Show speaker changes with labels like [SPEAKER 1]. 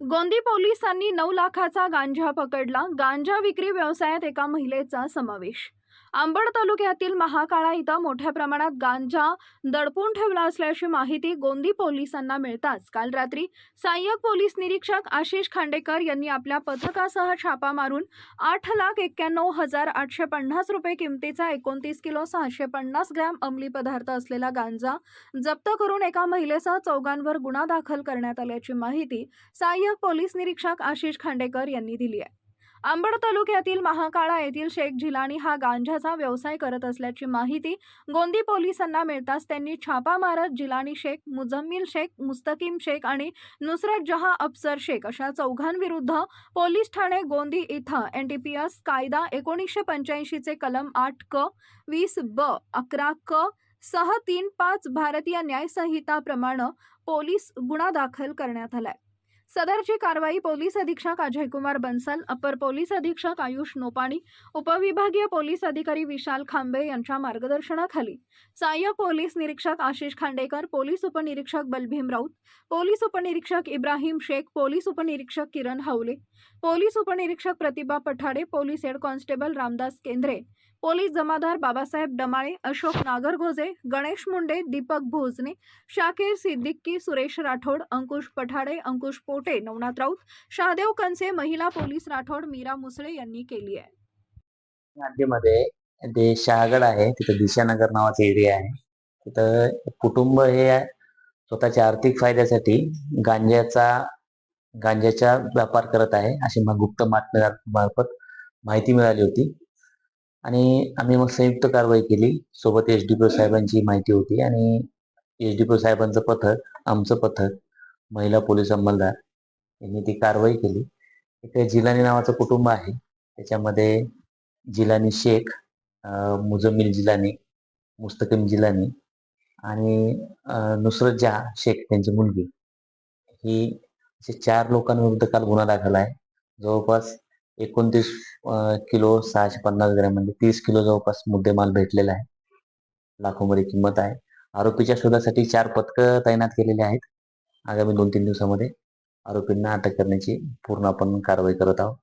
[SPEAKER 1] गोंदी पोलिसांनी नऊ लाखाचा गांजा पकडला. गांजा विक्री व्यवसायात एका महिलेचा समावेश अंबड तालुक्यातील महाकाळा इथं मोठ्या प्रमाणात गांजा दडपून ठेवला असल्याची माहिती गोंदी पोलिसांना मिळताच. काल रात्री सहाय्यक पोलीस निरीक्षक आशिष खांडेकर यांनी आपल्या पथकासह छापा मारून आठ लाख एक्क्याण्णव हजार आठशे पन्नास रुपये किमतीचा एकोणतीस किलो सहाशे पन्नास ग्रॅम अंमली पदार्थ असलेला गांजा जप्त करून एका महिलेसह चौघांवर गुन्हा दाखल करण्यात आल्याची माहिती सहाय्यक पोलीस निरीक्षक आशिष खांडेकर यांनी दिली आहे. अंबड तालुक्यातील महाकाळा येथील शेख झिलाणी हा गांजाचा व्यवसाय करत असल्याची माहिती गोंदी पोलिसांना मिळताच त्यांनी छापा मारत जिलानी शेख मुजम्मिल शेख मुस्तकीम शेख आणि नुसरत जहा अफसर शेख अशा चौघांविरुद्ध पोलीस ठाणे गोंदी इथं एनटीपीएस कायदा एकोणीसशे पंच्याऐंशीचे कलम आठ क वीस ब अकरा क सह तीन पाच भारतीय न्यायसंहिताप्रमाणे पोलीस गुन्हा दाखल करण्यात आलाय. सदरची कारवाई पोलीस अधीक्षक अजयकुमार बन्सल अपर पोलीस अधीक्षक आयुष नोपाणी उपविभागीय पोलीस अधिकारी विशाल खांबे यांच्या मार्गदर्शनाखाली. सहाय्यक पोलीस निरीक्षक आशिष खांडेकर पोलीस उपनिरीक्षक बलभीम राऊत पोलीस उपनिरीक्षक इब्राहिम शेख पोलीस उपनिरीक्षक किरण हावले पोलीस उपनिरीक्षक Pratibha Pathade police head constable Ramdas Kendre police जमादार बाबासाहेब डमाळे अशोक नागरगोजे गणेश मुंडे दीपक भोजने शाकीर सिद्दीकी सुरेश राठोड अंकुश पठाडे अंकुश पोटे नवनाथ राऊत शहादेव कंसे महिला पोलीस राठोड मीरा मुसळे यांनी केली आहे.
[SPEAKER 2] मध्ये ते शहागड आहे तिथं दिशानगर नावाचा एरिया आहे. तिथं कुटुंब हे स्वतःच्या आर्थिक फायद्यासाठी गांज्याचा गांज्याचा व्यापार करत आहे अशी मग गुप्त मार्फत माहिती मिळाली होती. आणि आम्ही मग संयुक्त कारवाई केली. सोबत एच डी पी साहेबांची माहिती होती आणि एच डी पी साहेबांचं पथक आमचं पथक महिला पोलीस अंमलदार यांनी ती कारवाई केली. एक जिलानी नावाचं कुटुंब आहे. त्याच्यामध्ये जिलानी शेख अं, मुजम्मिल जिलानी मुस्तकीम जिलानी आणि नुसरत जहा शेख त्यांची मुलगी. ही असे चार लोकांविरुद्ध काल गुन्हा दाखल आहे. जवळपास एकोणतीस किलो सहाशे पन्नास ग्रॅम म्हणजे तीस किलो जवळपास मुद्देमाल भेटलेला आहे. लाखोमध्ये किंमत आहे. आरोपीच्या शोधासाठी चार पथकं तैनात केलेली आहेत. आगामी दोन तीन दिवसामध्ये आरोपींना अटक करण्याची पूर्ण आपण कारवाई करत आहोत.